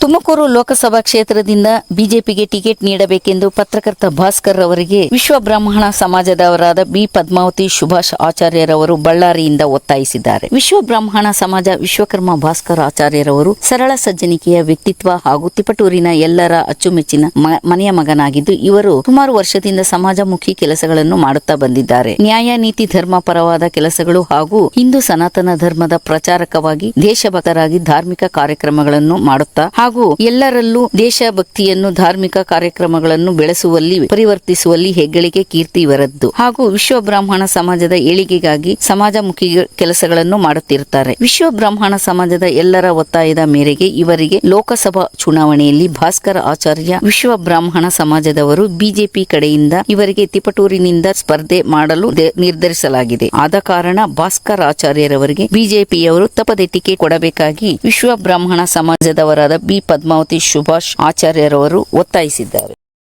ತುಮಕೂರು ಲೋಕಸಭಾ ಕ್ಷೇತ್ರದಿಂದ ಬಿಜೆಪಿಗೆ ಟಿಕೆಟ್ ನೀಡಬೇಕೆಂದು ಪತ್ರಕರ್ತ ಭಾಸ್ಕರ್ ಅವರಿಗೆ ವಿಶ್ವ ಬ್ರಾಹ್ಮಣ ಸಮಾಜದವರಾದ ಬಿ ಪದ್ಮಾವತಿ ಸುಭಾಷ್ ಆಚಾರ್ಯರವರು ಬಳ್ಳಾರಿಯಿಂದ ಒತ್ತಾಯಿಸಿದ್ದಾರೆ. ವಿಶ್ವ ಬ್ರಾಹ್ಮಣ ಸಮಾಜ ವಿಶ್ವಕರ್ಮ ಭಾಸ್ಕರ್ ಆಚಾರ್ಯರವರು ಸರಳ ಸಜ್ಜನಿಕೆಯ ವ್ಯಕ್ತಿತ್ವ ಹಾಗೂ ತಿಪಟೂರಿನ ಎಲ್ಲರ ಅಚ್ಚುಮೆಚ್ಚಿನ ಮನೆಯ ಮಗನಾಗಿದ್ದು ಇವರು ಸುಮಾರು ವರ್ಷದಿಂದ ಸಮಾಜಮುಖಿ ಕೆಲಸಗಳನ್ನು ಮಾಡುತ್ತಾ ಬಂದಿದ್ದಾರೆ. ನ್ಯಾಯ, ನೀತಿ, ಧರ್ಮ ಪರವಾದ ಕೆಲಸಗಳು ಹಾಗೂ ಹಿಂದೂ ಸನಾತನ ಧರ್ಮದ ಪ್ರಚಾರಕವಾಗಿ ದೇಶಭಕ್ತರಾಗಿ ಧಾರ್ಮಿಕ ಕಾರ್ಯಕ್ರಮಗಳನ್ನು ಮಾಡುತ್ತಾ ಹಾಗೂ ಎಲ್ಲರಲ್ಲೂ ದೇಶಭಕ್ತಿಯನ್ನು, ಧಾರ್ಮಿಕ ಕಾರ್ಯಕ್ರಮಗಳನ್ನು ಬೆಳೆಸುವಲ್ಲಿ, ಪರಿವರ್ತಿಸುವಲ್ಲಿ ಹೆಗ್ಗಳಿಕೆ, ಕೀರ್ತಿ ಇವರದ್ದು. ಹಾಗೂ ವಿಶ್ವ ಬ್ರಾಹ್ಮಣ ಸಮಾಜದ ಏಳಿಗೆಗಾಗಿ ಸಮಾಜಮುಖಿ ಕೆಲಸಗಳನ್ನು ಮಾಡುತ್ತಿರುತ್ತಾರೆ. ವಿಶ್ವ ಬ್ರಾಹ್ಮಣ ಸಮಾಜದ ಎಲ್ಲರ ಒತ್ತಾಯದ ಮೇರೆಗೆ ಇವರಿಗೆ ಲೋಕಸಭಾ ಚುನಾವಣೆಯಲ್ಲಿ ಭಾಸ್ಕರ ಆಚಾರ್ಯ, ವಿಶ್ವ ಬ್ರಾಹ್ಮಣ ಸಮಾಜದವರು ಬಿಜೆಪಿ ಕಡೆಯಿಂದ ಇವರಿಗೆ ತಿಪಟೂರಿನಿಂದ ಸ್ಪರ್ಧೆ ಮಾಡಲು ನಿರ್ಧರಿಸಲಾಗಿದೆ. ಆದ ಕಾರಣ ಭಾಸ್ಕರ್ ಆಚಾರ್ಯರವರಿಗೆ ಬಿಜೆಪಿಯವರು ತಪ್ಪದೆ ಟಿಕೆಟ್ ಕೊಡಬೇಕಾಗಿ ವಿಶ್ವ ಬ್ರಾಹ್ಮಣ ಸಮಾಜದವರಾದ ಬಿ. ಪದ್ಮಾವತಿ ಸುಭಾಷ್ ಆಚಾರ್ಯರವರು ಒತ್ತಾಯಿಸಿದ್ದಾರೆ.